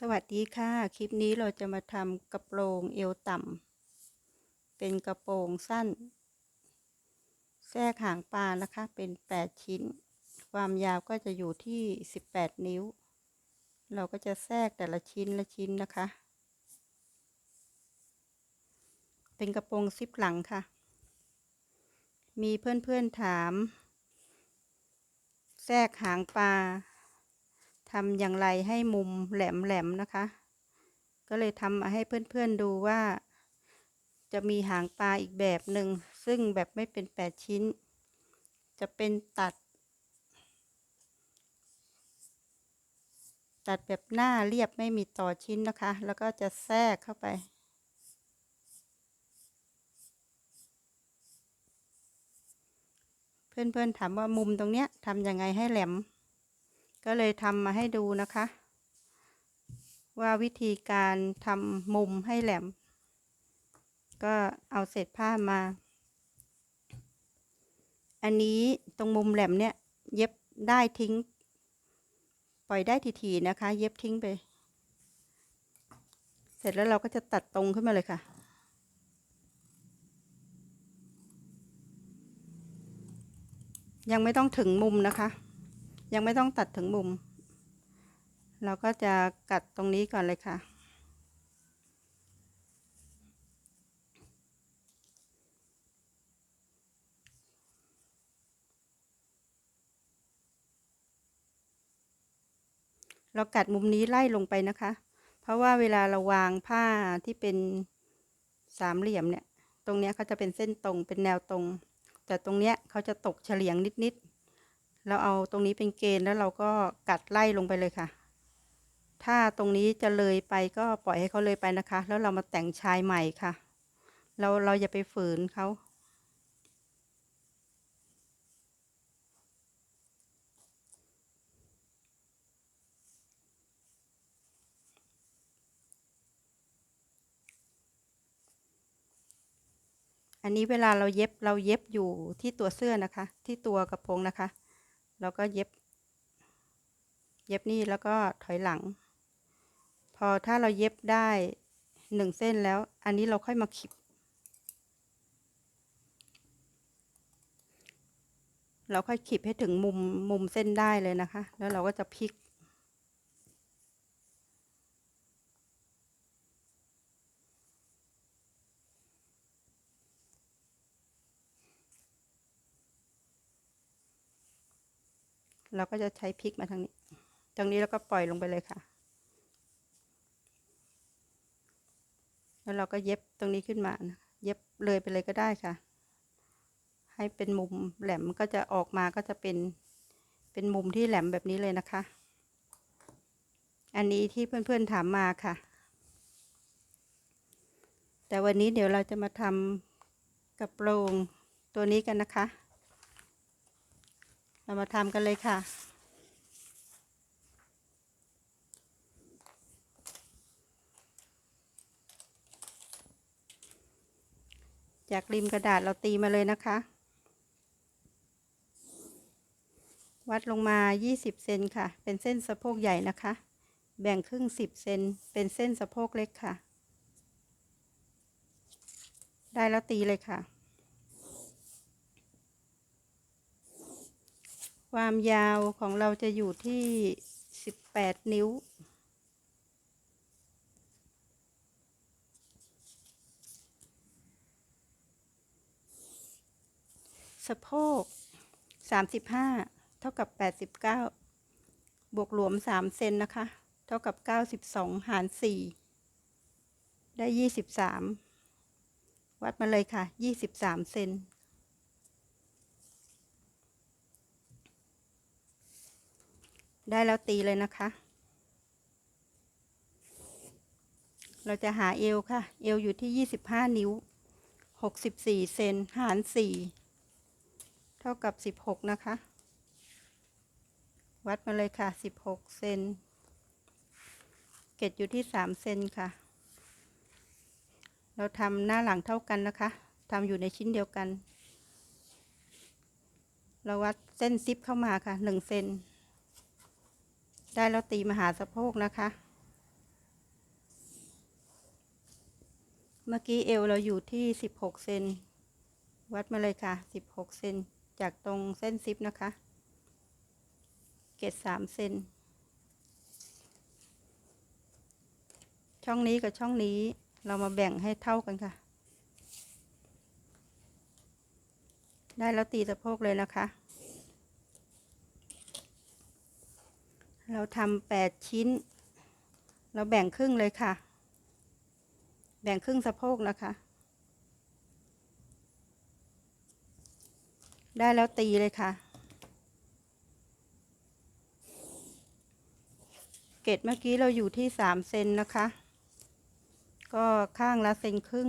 สวัสดีค่ะ คลิปนี้เราจะมาทำกระโปรงเอวต่ำเป็นกระโปรงสั้น แทรกหางปลานะคะ เป็น 8 ชิ้น ความยาวก็จะอยู่ที่ 18 นิ้ว เราก็จะแทรกแต่ละชิ้นละชิ้นนะคะ เป็นกระโปรงซิปหลังค่ะ มีเพื่อนๆถาม แทรกหางปลา ทำอย่างไรให้มุมแหลมๆนะคะ ก็เลยทำมาให้เพื่อนๆดูว่า จะมีหางปลาอีกแบบหนึ่ง ซึ่งแบบไม่เป็นแปดชิ้น จะเป็นตัด ตัดแบบหน้าเรียบไม่มีต่อชิ้นนะคะ แล้วก็จะแทรกเข้าไปเพื่อนๆถามว่ามุมตรงเนี้ยทำยังไงให้แหลม ก็เลยทำมาให้ดูนะคะ ว่าวิธีการทำมุมให้แหลม ก็เอาเศษผ้ามา อันนี้ตรงมุมแหลมเนี่ย เย็บได้ทิ้ง ปล่อยได้ทีๆนะคะ เย็บทิ้งไป เสร็จแล้วเราก็จะตัดตรงขึ้นมาเลยค่ะยังไม่ต้องถึงมุมนะคะ ยังไม่ต้องตัดถึงมุม เราก็จะกัดตรงนี้ก่อนเลยค่ะ เรากัดมุมนี้ไล่ลงไปนะคะ เพราะว่าเวลาเราวางผ้าที่เป็นสามเหลี่ยมเนี่ย ตรงนี้เขาจะเป็นเส้นตรงเป็นแนวตรง แต่ตรงเนี้ยเขาจะตกเฉลียงนิดๆ เราเอาตรงนี้เป็นเกณฑ์แล้วเราก็กัดไล่ลงไปเลยค่ะ ถ้าตรงนี้จะเลยไปก็ปล่อยให้เขาเลยไปนะคะ แล้วเรามาแต่งชายใหม่ค่ะ เราเราอย่าไปฝืนเขาอันนี้เวลาเราเย็บเราเย็บอยู่ที่ตัวเสื้อนะคะ ที่ตัวกระโปรงนะคะ แล้วก็เย็บ เย็บนี่แล้วก็ถอยหลัง พอถ้าเราเย็บได้หนึ่งเส้นแล้ว อันนี้เราค่อยมาขีดเราค่อยขีดให้ถึงมุมมุมเส้นได้เลยนะคะ แล้วเราก็จะพลิก เราก็จะใช้พลิกมาทางนี้ ตรงนี้แล้วก็ปล่อยลงไปเลยค่ะ แล้วเราก็เย็บตรงนี้ขึ้นมานะเย็บเลยไปเลยก็ได้ค่ะ ให้เป็นมุมแหลมก็จะออกมาก็จะเป็นเป็นมุมที่แหลมแบบนี้เลยนะคะ อันนี้ที่เพื่อนๆถามมาค่ะ แต่วันนี้เดี๋ยวเราจะมาทำกระโปรงตัวนี้กันนะคะ เรามาทำกันเลยค่ะ จากริมกระดาษเราตีมาเลยนะคะ วัดลงมา 20 เซนค่ะ เป็นเส้นสะโพกใหญ่นะคะ แบ่งครึ่ง 10 เซน เป็นเส้นสะโพกเล็กค่ะ ได้แล้วตีเลยค่ะ ความยาวของเราจะอยู่ที่18นิ้ว สะโพก35เท่ากับ89บวกหลวม3เซนนะคะ เท่ากับ92หาร4ได้23วัดมาเลยค่ะ23เซน ได้แล้วตีเลยนะคะ เราจะหาเอวค่ะ เอวอยู่ที่ 25 นิ้ว 64 เซนหาร 4 เท่ากับ 16 นะคะ วัดมาเลยค่ะ 16 เซนเกตอยู่ที่ 3 เซนค่ะ เราทำหน้าหลังเท่ากันนะคะทำอยู่ในชิ้นเดียวกัน เราวัดเส้นซิปเข้ามาค่ะ 1 เซน ได้แล้วตีมหาสะโพกนะคะ เมื่อกี้เอวเราอยู่ที่ 16 เซน วัดมาเลยค่ะ 16 เซน จากตรงเส้นซิปนะคะ เกตสามเซน ช่องนี้กับช่องนี้เรามาแบ่งให้เท่ากันค่ะ ได้แล้วตีสะโพกเลยนะคะ เราทำแปดชิ้น เราแบ่งครึ่งเลยค่ะ แบ่งครึ่งสะโพกนะคะ ได้แล้วตีเลยค่ะ เกตเมื่อกี้เราอยู่ที่สามเซนนะคะ ก็ข้างละเซนครึ่ง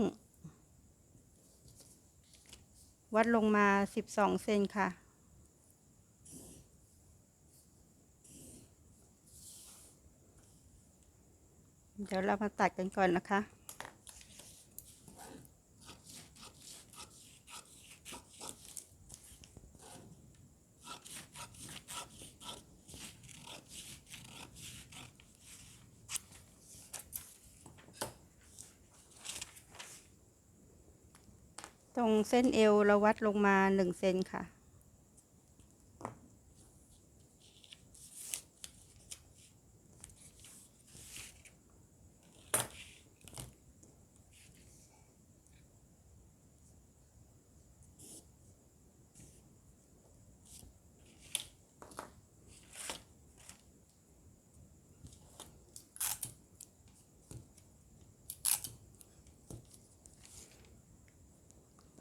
วัดลงมาสิบสองเซนค่ะ ดี๋ยวเรามาตัดกันก่อนนะคะ ตรงเส้นเอวเราวัดลงมาหนึ่งเซนค่ะ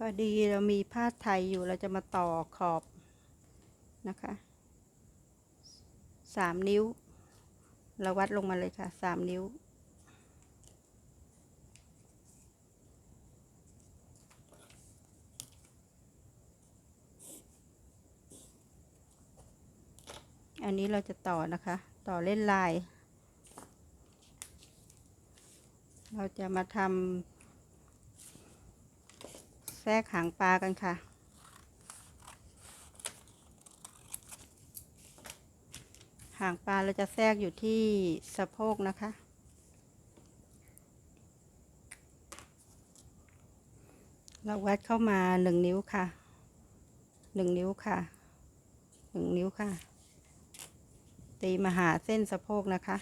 อดีเรามีผ้าไทยอยู่เราจะมาต่อขอบนะคะสามนิ้ว เราวัดลงมาเลยค่ะสามนิ้ว อันนี้เราจะต่อนะคะ ต่อเล่นลาย เราจะมาทำ แทรกหางปลากันค่ะ หางปลาเราจะแทรกอยู่ที่สะโพกนะคะ เราวัดเข้ามาหนึ่งนิ้วค่ะหนึ่งนิ้วค่ะหนึ่งนิ้วค่ะ ตีมาหาเส้นสะโพกนะคะ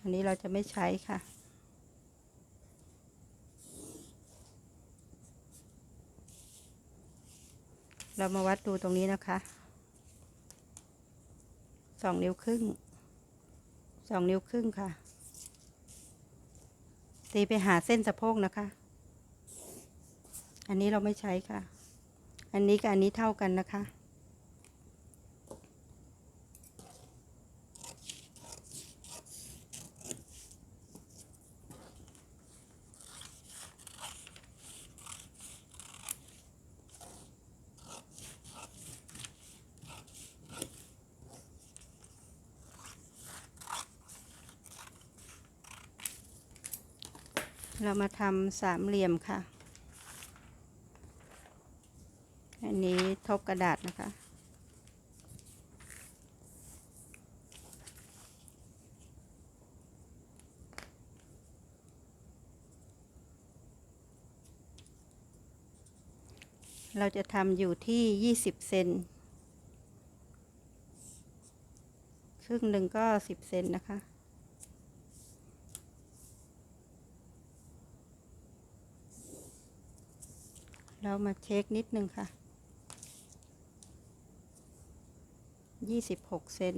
อันนี้เราจะไม่ใช้ค่ะ เรามาวัดดูตรงนี้นะคะสองนิ้วครึ่งสองนิ้วครึ่งค่ะ ตีไปหาเส้นสะโพกนะคะ อันนี้เราไม่ใช้ค่ะ อันนี้กับอันนี้เท่ากันนะคะ เรามาทำสามเหลี่ยมค่ะ อันนี้ทบกระดาษนะคะ เราจะทำอยู่ที่ยี่สิบเซนครึ่งหนึ่งก็สิบเซนนะคะ เรามาเช็คนิดนึงค่ะ ยี่สิบหกเซน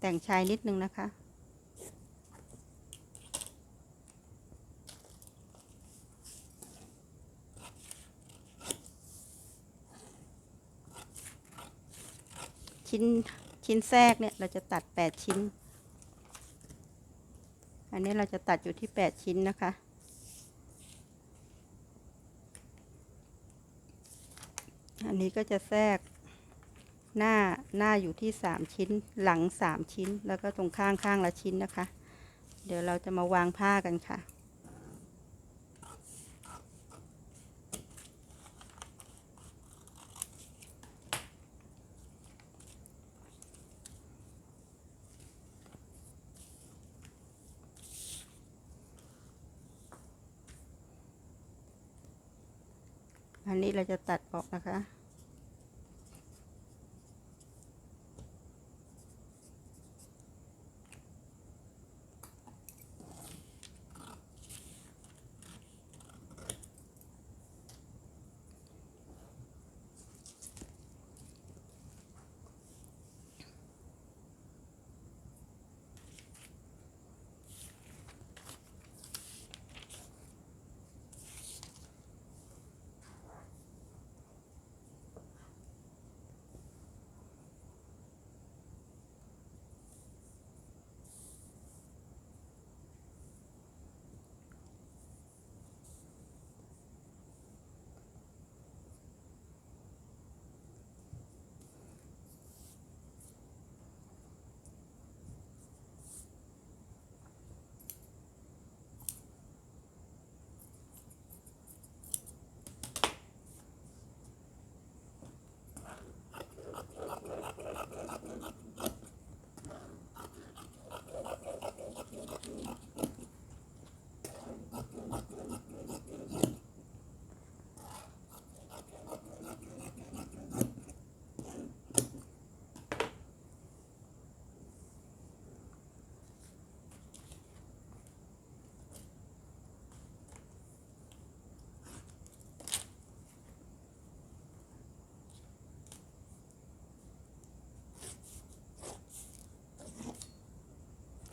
แต่งชายนิดนึงนะคะชิ้น ชิ้นแทรกเนี่ย เราจะตัดแปดชิ้น อันนี้เราจะตัดอยู่ที่แปดชิ้นนะคะ อันนี้ก็จะแทรกหน้าหน้าอยู่ที่สามชิ้น หลังสามชิ้น แล้วก็ตรงข้างข้างละชิ้นนะคะ เดี๋ยวเราจะมาวางผ้ากันค่ะ อันนี้เราจะตัดออกนะคะ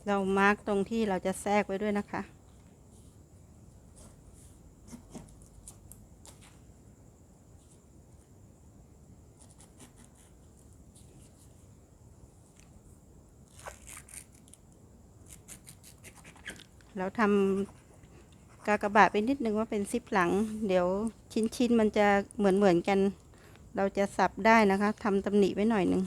เรามาร์กตรงที่เราจะแทรกไว้ด้วยนะคะ เราทำกากบาทไปนิดนึงว่าเป็นซิปหลัง เดี๋ยวชิ้นๆมันจะเหมือนเหมือนกัน เราจะสับได้นะคะทำตำหนิไว้หน่อยนึง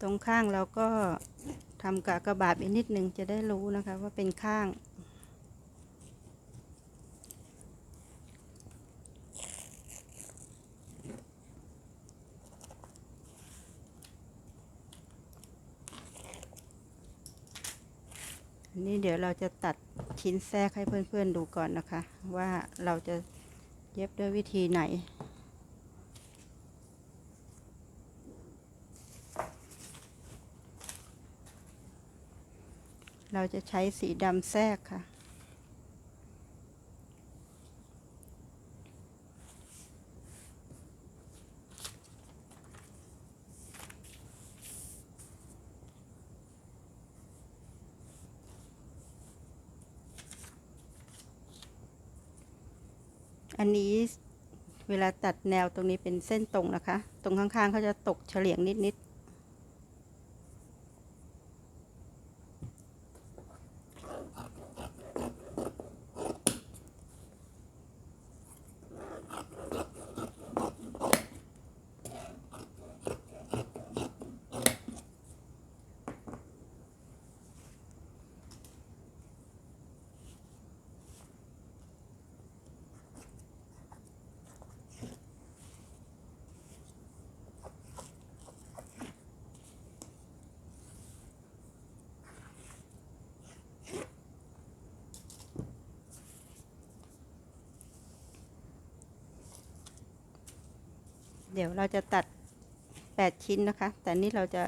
ตรงข้างเราก็ทำกากระบาทอีกนิดหนึ่งจะได้รู้นะคะว่าเป็นข้างนนี้เดี๋ยวเราจะตัดชิ้นแทรกให้เพื่อนๆดูก่อนนะคะ ว่าเราจะเย็บด้วยวิธีไหน เราจะใช้สีดำแทรกค่ะ อันนี้เวลาตัดแนวตรงนี้เป็นเส้นตรงนะคะ ตรงข้างๆเขาจะตกเฉลียงนิดๆ เดี๋ยวเราจะตัด 8 ชิ้นนะคะ แต่นี่เราจะ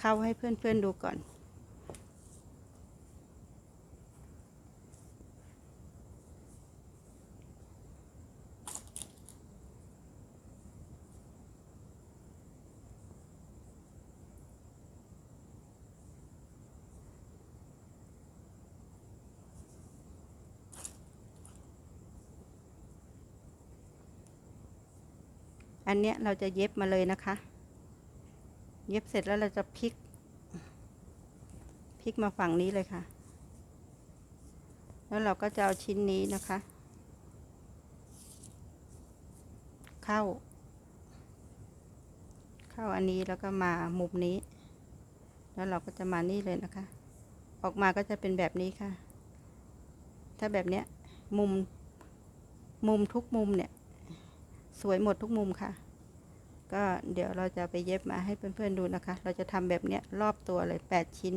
เข้าให้เพื่อนๆดูก่อน อันเนี้ยเราจะเย็บมาเลยนะคะ เย็บเสร็จแล้วเราจะพลิก พลิกมาฝั่งนี้เลยค่ะ แล้วเราก็จะเอาชิ้นนี้นะคะ เข้า เข้าอันนี้แล้วก็มามุมนี้ แล้วเราก็จะมานี่เลยนะคะ ออกมาก็จะเป็นแบบนี้ค่ะ ถ้าแบบเนี้ยมุม มุมทุกมุมเนี่ย สวยหมดทุกมุมค่ะ ก็เดี๋ยวเราจะไปเย็บมาให้เพื่อนๆดูนะคะ เราจะทำแบบเนี้ยรอบตัวเลย 8 ชิ้น